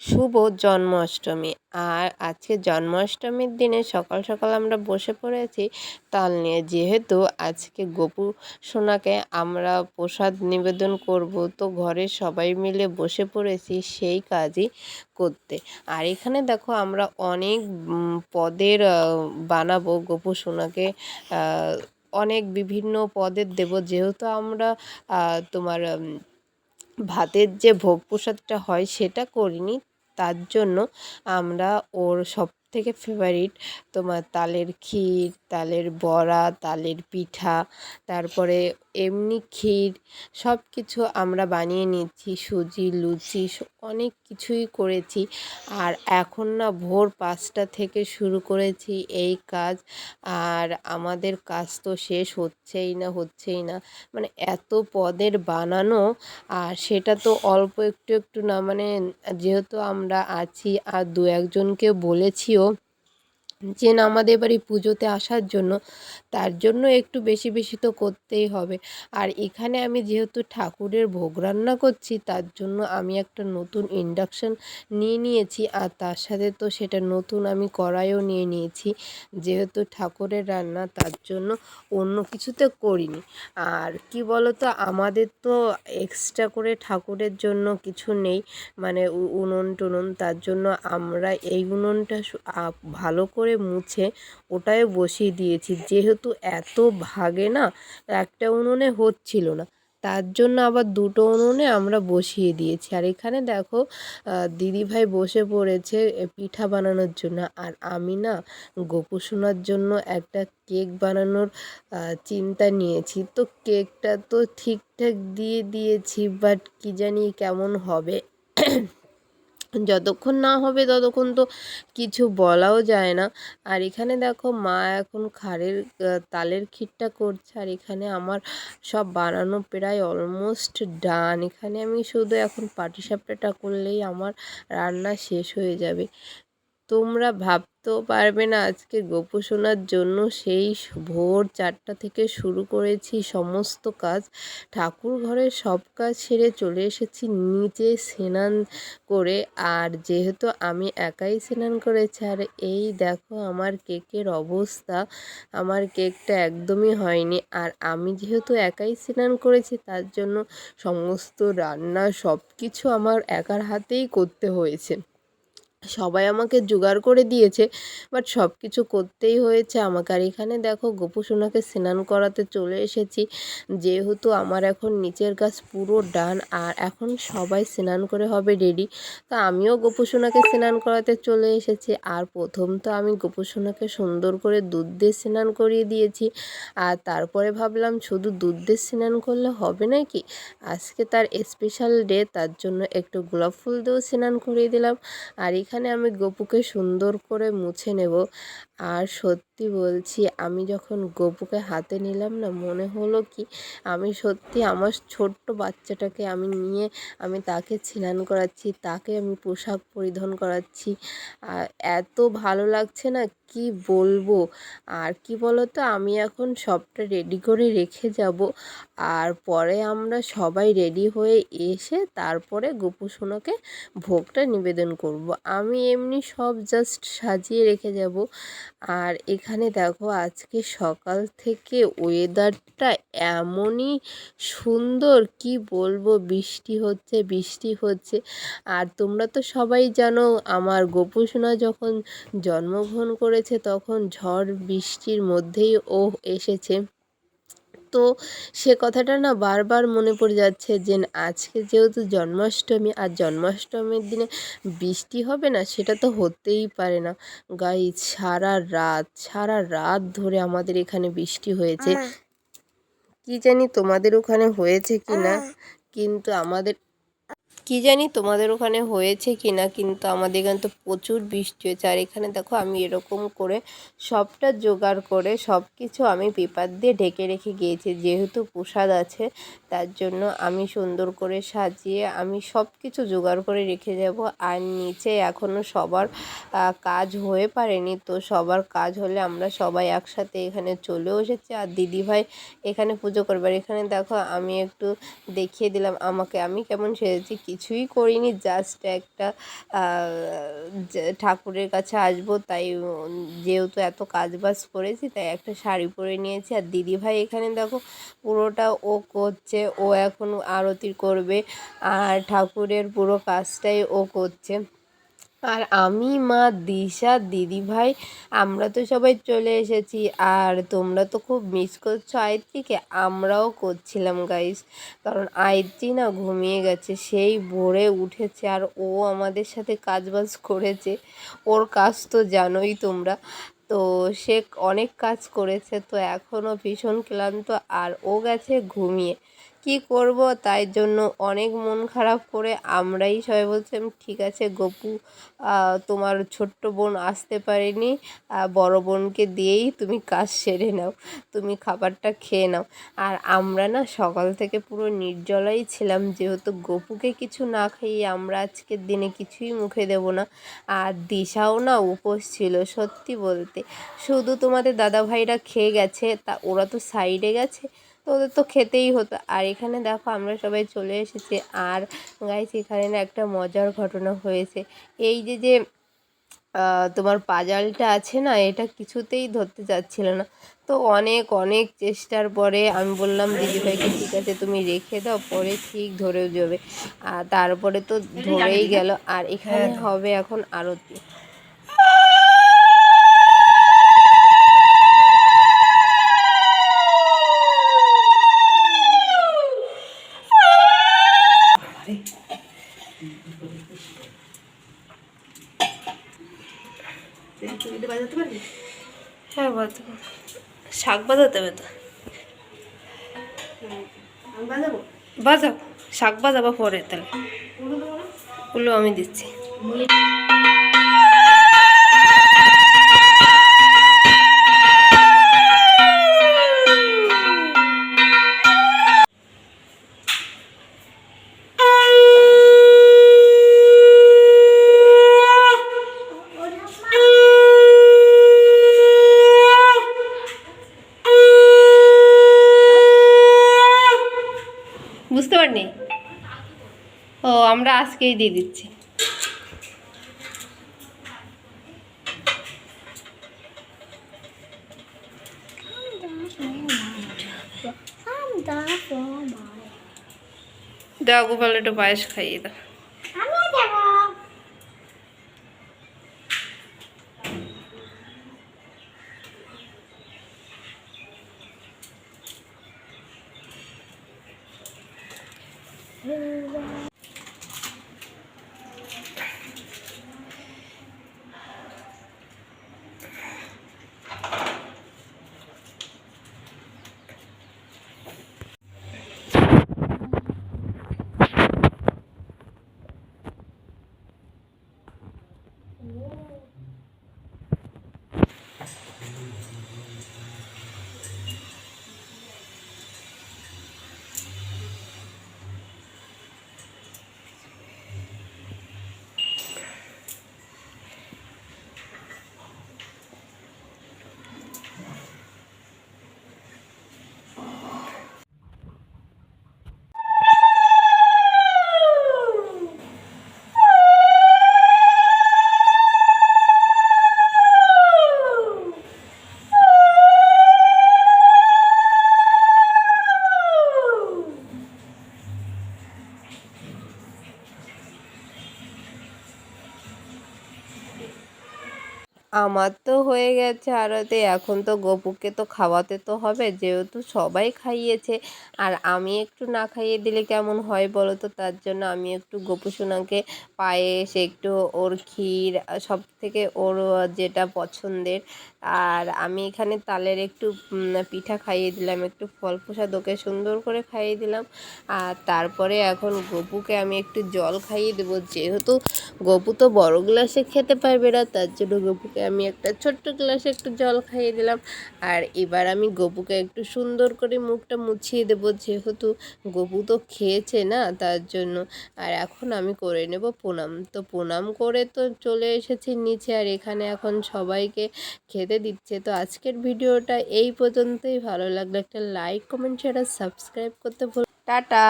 শুভ জন্মাষ্টমী। আর আজকে জন্মাষ্টমীর দিনে সকাল সকাল আমরা বসে পড়েছি তাল নিয়ে। যেহেতু আজকে গোপু সোনাকে আমরা প্রসাদ নিবেদন করব, তো ঘরের সবাই মিলে বসে পড়েছি সেই কাজই করতে। আর এখানে দেখো আমরা অনেক পদের বানাবো। গোপু সোনাকে অনেক বিভিন্ন পদের দেব। যেহেতু আমরা তোমার ভাতের যে ভোগ প্রসাদটা হয় সেটা করিনি। তার জন্য আমরা ওর সব থেকে ফেভারিট তোমার তালের ক্ষীর, তালের বড়া, তালের পিঠা, তারপরে এমনি ক্ষীর সব কিছু আমরা বানিয়ে নিচ্ছি সুজি, লুচি অনেক কিছুই করেছি। আর এখন না ভোর পাঁচটা থেকে শুরু করেছি এই কাজ। আর আমাদের কাজ তো শেষ হচ্ছেই না হচ্ছেই না। মানে এত পদের বানানো, আর সেটা তো অল্প একটু একটু না মানে যেহেতু আমরা আছি আর দু একজনকে বলেছিও যে না আমাদের বাড়ি পুজোতে আসার জন্য, তার জন্য একটু বেশি বেশি তো করতেই হবে। আর এখানে আমি যেহেতু ঠাকুরের ভোগ রান্না করছি, তার জন্য আমি একটা নতুন ইন্ডাকশান নিয়ে নিয়েছি, আর তার সাথে তো সেটা নতুন আমি কড়াইও নিয়ে নিয়েছি। যেহেতু ঠাকুরের রান্না, তার জন্য অন্য কিছুতে করিনি। আর কি বলো তো আমাদের তো এক্সট্রা করে ঠাকুরের জন্য কিছু নেই। মানে উনুন টুনুন তার জন্য আমরা এই উনুনটা ভালো করে মুছে ওটায় বসিয়ে দিয়েছি। যেহেতু এত ভাগে না, একটা উনুনে হচ্ছিল না। তার জন্য আবার দুটো উনুনে আমরা বসিয়ে দিয়েছি। আর এখানে দেখো দিদিভাই বসে পড়েছে পিঠা বানানোর জন্য। আর আমি না গোপু সোনার জন্য একটা কেক বানানোর চিন্তা নিয়েছি। তো কেকটা তো ঠিকঠাক দিয়ে দিয়েছি, বাট কি জানি কেমন হবে। যতক্ষণ না হবে ততক্ষণ তো কিছু বলাও যায় না। আর এখানে দেখো মা এখন খাড়ের তালের ক্ষীরটা করছে। আর এখানে আমার সব বানানো প্রায় অলমোস্ট ডান এখানে আমি শুধু এখন পাটিসাপটাটা করলেই আমার রান্না শেষ হয়ে যাবে। তোমরা ভাবতেও পারবে না, আজকে গোপু সোনার জন্য সেই ভোর চারটা থেকে শুরু করেছি সমস্ত কাজ। ঠাকুর ঘরের সব কাজ সেরে চলে এসেছি নিচে স্নান করে। আর যেহেতু আমি একাই স্নান করেছি, আর এই দেখো আমার কেকের অবস্থা, আমার কেকটা একদমই হয়নি। আর আমি যেহেতু একাই স্নান করেছি, তার জন্য সমস্ত রান্না সব কিছু আমার একার হাতেই করতে হয়েছে। সবাই আমাকে জোগাড় করে দিয়েছে বাট সব কিছু করতেই হয়েছে। আমাকে আর এখানে দেখো, গোপু সোনাকে স্নান করাতে চলে এসেছি। যেহেতু আমার এখন নিচের কাজ পুরো ডান, আর এখন সবাই স্নান করে হবে রেডি তো আমিও গোপু সোনাকে স্নান করাতে চলে এসেছি। আর প্রথম তো আমি গোপু সোনাকে সুন্দর করে দুধ দিয়ে স্নান করিয়ে দিয়েছি। আর তারপরে ভাবলাম, শুধু দুধ দিয়ে স্নান করলে হবে নাকি? আজকে তার স্পেশাল ডে তার জন্য একটু গোলাপ ফুল দিয়েও স্নান করিয়ে দিলাম। আর এখানে আমি গোপুকে সুন্দর করে মুছে নেব। আর সত্যি বলছি, আমি যখন গপুকে হাতে নিলাম না, মনে হলো কি আমি সত্যি আমার ছোট্ট বাচ্চাটাকে আমি নিয়ে আমি তাকে স্নান করাচ্ছি, তাকে আমি পোশাক পরিধান করাচ্ছি। আর এত ভালো লাগছে না, কি বলব? আর কি বলো তো আমি এখন সবটা রেডি করে রেখে যাব। আর পরে আমরা সবাই রেডি হয়ে এসে তারপরে গোপু সোনাকে ভোগটা নিবেদন করব। আমি এমনি সব জাস্ট সাজিয়ে রেখে যাব। আর এখানে দেখো আজকে সকাল থেকে ওয়েদারটা এমনই সুন্দর, কি বলব? বৃষ্টি হচ্ছে বৃষ্টি হচ্ছে। আর তোমরা তো সবাই জানো, আমার গোপুসোনা যখন জন্মগ্রহণ করেছে তখন ঝড় বৃষ্টির মধ্যেই ও এসেছে। তো সে কথাটা না বারবার মনে পড়ে যাচ্ছে যে আজকে যেহেতু জন্মাষ্টমী আর জন্মাষ্টমীর দিনে বৃষ্টি হবে না সেটা তো হতেই পারে না। গাই সারা রাত সারা রাত ধরে আমাদের এখানে বৃষ্টি হয়েছে। কি জানি তোমাদের ওখানে হয়েছে কি না কিন্তু আমাদের কি জানি তোমাদের ওখানে হয়েছে কি না কিন্তু আমাদের এখানে তো প্রচুর বৃষ্টি হয়েছে। আর এখানে দেখো আমি এরকম করে সবটা জোগাড় করে সব কিছু আমি পেপার দিয়ে ঢেকে রেখে গিয়েছি। যেহেতু প্রসাদ আছে, তার জন্য আমি সুন্দর করে সাজিয়ে আমি সব কিছু জোগাড় করে রেখে যাব। আর নিচে এখনও সবার কাজ হয়ে পারেনি, তো সবার কাজ হলে আমরা সবাই একসাথে এখানে চলেও এসেছি। আর দিদিভাই এখানে পুজো করবার এখানে দেখো আমি একটু দেখিয়ে দিলাম আমাকে, আমি কেমন সেজেছি, কি কিছুই করিনি জাস্ট একটা ঠাকুরের কাছে আসব, তাই যেহেতু এত কাজ বাজ করেছি, তাই একটা শাড়ি পরে নিয়েছি। আর দিদিভাই এখানে দেখো, পুরোটা ও করছে, ও এখন আরতি করবে, আর ঠাকুরের পুরো কাজটাই ও করছে। আর আমি, মা, দিশা, দিদিভাই, আমরা তো সবাই চলে এসেছি। আর তোমরা তো খুব মিস করছ আয়ত্রীকে আমরাও করছিলাম গাইস কারণ আয়ত্রী না ঘুমিয়ে গেছে, সেই ভোরে উঠেছে আর ও আমাদের সাথে কাজ বাজ করেছে। ওর কাজ তো জানোই তোমরা। তো সে অনেক কাজ করেছে, তো এখনও ভীষণ ক্লান্ত। আর ও গেছে ঘুমিয়ে। কি করব? তাই জন্য অনেক মন খারাপ করে আমরাই সবাই বলছিলাম, ঠিক আছে গপু তোমার ছোট্ট বোন আসতে পারেনি বড় বোনকে দিয়েই তুমি কাজ সেরে নাও, তুমি খাবারটা খেয়ে নাও। আর আমরা না সকাল থেকে পুরো নির্জলাই ছিলাম, যেহেতু গপুকে কিছু না খাইয়ে আমরা আজকের দিনে কিছুই মুখে দেব না। আর দিশাও না উপোস ছিল সত্যি বলতে। শুধু তোমাদের দাদা ভাইরা খেয়ে গেছে, তা ওরা তো সাইডে গেছে। তো ওদের তো খেতেই হতো। আর এখানে দেখো আমরা সবাই চলে এসেছি। আর গাইস এখানে না একটা মজার ঘটনা হয়েছে। এই যে যে তোমার পাজালটা আছে না এটা কিছুতেই ধরতে চাচ্ছিল না। তো অনেক অনেক চেষ্টার পরে আমি বললাম দিদিভাইকে ঠিক আছে তুমি রেখে দাও পরে ঠিক ধরেও যাবে। আর তারপরে তো ধরেই গেল। আর এখানে হবে এখন আরতি। হ্যাঁ বলতে শাক বাজাতে হবে তো? বাজাও শাক বাজাবো পরে তাহলে। ওগুলো আমি দিচ্ছি। ও আমরা আজকেই দিয়ে দিচ্ছি। দাও গোপাল একটু পায়েস খাইয়ে দাও। আমার তো হয়ে গেছে আরতে, এখন তো গপুকে তো খাওয়াতে তো হবে, যেহেতু সবাই খাইয়েছে। আর আমি একটু না খাইয়ে দিলে কেমন হয় বলো তো তার জন্য আমি একটু গপু সোনাকে পায়েস, একটু ওর ক্ষীর সব থেকে ওর যেটা পছন্দের। আর আমি এখানে তালের একটু পিঠা খাইয়ে দিলাম, একটু ফল প্রসাদ ওকে সুন্দর করে খাইয়ে দিলাম। আর তারপরে এখন গপুকে আমি একটু জল খাইয়ে দেবো, যেহেতু গপু তো বড় গ্লাসে খেতে পারবে না, তার জন্য গপুকে আমি একটা ছোট্ট গ্লাসে একটু জল খাইয়ে দিলাম। আর এবার আমি গপুকে একটু সুন্দর করে মুখটা মুছিয়ে দেবো, যেহেতু গপু তো খেয়েছে না, তার জন্য। আর এখন আমি করে নেব প্রণাম তো প্রণাম করে তো চলে এসেছি নিচে, আর এখানে এখন সবাইকে খেতে দিচ্ছে। তো আজকের ভিডিওটা এই পর্যন্তই। ভালো লাগলে একটা লাইক কমেন্ট শেয়ার আর সাবস্ক্রাইব করতে ভুল টাটা!